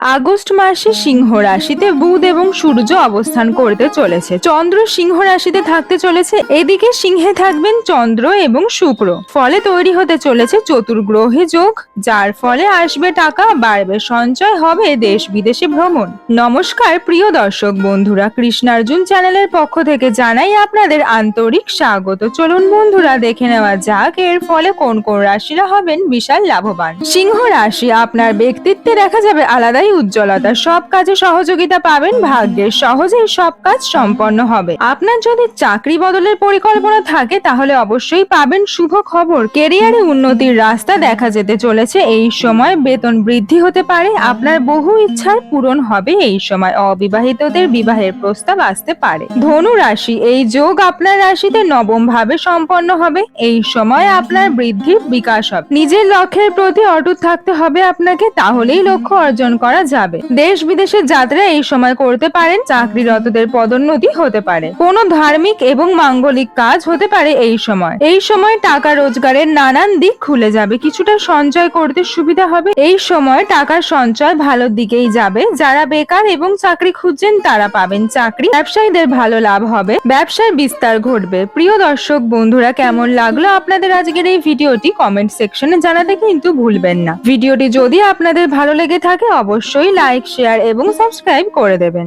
August মাসে সিংহ রাশিতে বুধ এবং সূর্য অবস্থান করতে চলেছে। চন্দ্র সিংহ রাশিতে থাকতে চলেছে। এদিকে সিংহে থাকবেন চন্দ্র এবং শুক্র। ফলে তৈরি হতে চলেছে চতুর্গ্রহে যোগ, যার ফলে আসবে টাকা, বাড়বে সঞ্চয়, হবে দেশ বিদেশে ভ্রমণ। নমস্কার, প্রিয় দর্শক বন্ধুরা, কৃষ্ণার্জুন চ্যানেলের পক্ষ থেকে জানাই আপনাদের আন্তরিক স্বাগত। চলুন বন্ধুরা, দেখে নেওয়া যাক এর ফলে কোন কোন রাশিরা হবেন বিশাল লাভবান। সিংহ রাশি আপনার ব্যক্তিত্বে দেখা যাবে আলাদাই উজ্জ্বলতা। সব কাজে সহযোগিতা পাবেন ভাগ্যের। সহজেই সব কাজ সম্পন্ন হবে। আপনার যদি চাকরি বদলের পরিকল্পনা থাকে, তাহলে অবশ্যই পাবেন শুভ খবর। কেরিয়ারে উন্নতির রাস্তা দেখা যেতে চলেছে। এই সময় বেতন বৃদ্ধি হতে পারে। আপনার বহু ইচ্ছার পূরণ হবে এই সময়। অবিবাহিতদের বিবাহের প্রস্তাব আসতে পারে। ধনু রাশি, এই যোগ আপনার রাশিতে নবম ভাবে সম্পন্ন হবে। এই সময় আপনার বৃদ্ধির বিকাশ হবে। নিজের লক্ষ্যের প্রতি অটুট থাকতে হবে আপনাকে। তাহলেই লক্ষ্য অর্জন করা যাবে। দেশ বিদেশের যাত্রা এই সময় করতে পারেন, চাকরিরতদের পদোন্নতি হতে পারে। কোনো ধার্মিক এবং মাঙ্গলিক কাজ হতে পারে এই সময়। এই সময় টাকা রোজগারের নানান দিক খুলে যাবে। কিছুটা সঞ্চয় করতে সুবিধা হবে। এই সময় টাকার সঞ্চয় ভালোর দিকেই যাবে। যারা বেকার এবং চাকরি খুঁজছেন, তারা পাবেন চাকরি। ব্যবসায়ীদের ভালো লাভ হবে। ব্যবসায় বিস্তার ঘটবে। প্রিয় দর্শক, বন্ধুরা, কেমন লাগল আপনাদের আজকের এই ভিডিওটি? কমেন্ট সেকশনে জানাতে কিন্তু ভুলবেন না। ভিডিওটি যদি আপনাদের ভালো লেগে থাকে অবশ্যই লাইক শেয়ার এবং সাবস্ক্রাইব করে দেবেন।